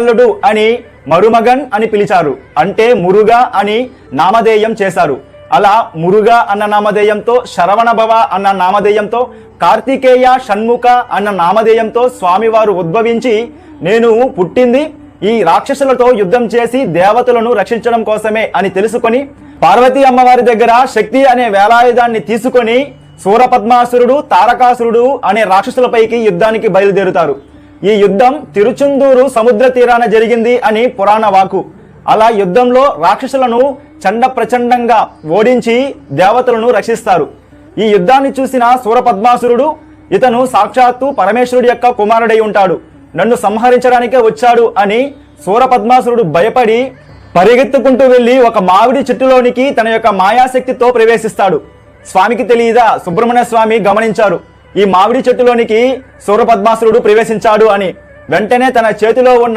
అల్లుడు అని మరుమగన్ అని పిలిచారు. అంటే మురుగా అని నామధేయం చేశారు. అలా మురుగా అన్న నామధేయంతో శరవణభవ అన్న నామధేయంతో కార్తికేయ షణ్ముఖ అన్న నామధేయంతో స్వామివారు ఉద్భవించి నేను పుట్టింది ఈ రాక్షసులతో యుద్ధం చేసి దేవతలను రక్షించడం కోసమే అని తెలుసుకొని పార్వతీ అమ్మవారి దగ్గర శక్తి అనే వేలాయుధాన్ని తీసుకొని సూరపద్మాసురుడు తారకాసురుడు అనే రాక్షసులపైకి యుద్ధానికి బయలుదేరుతారు. ఈ యుద్ధం తిరుచుందూరు సముద్ర తీరాన జరిగింది అని పురాణ వాకు. అలా యుద్ధంలో రాక్షసులను చండ ప్రచండంగా ఓడించి దేవతలను రక్షిస్తారు. ఈ యుద్ధాన్ని చూసిన సూరపద్మాసురుడు ఇతను సాక్షాత్తు పరమేశ్వరుడి యొక్క కుమారుడై ఉంటాడు. నన్ను సంహరించడానికే వచ్చాడు అని సూరపద్మాసురుడు భయపడి పరిగెత్తుకుంటూ వెళ్ళి ఒక మామిడి చెట్టులోనికి తన యొక్క మాయాశక్తితో ప్రవేశిస్తాడు. స్వామికి తెలియదా? సుబ్రహ్మణ్య స్వామి గమనించారు. ఈ మామిడి చెట్టులోనికి సూర్యపద్మాసురుడు ప్రవేశించాడు అని వెంటనే తన చేతిలో ఉన్న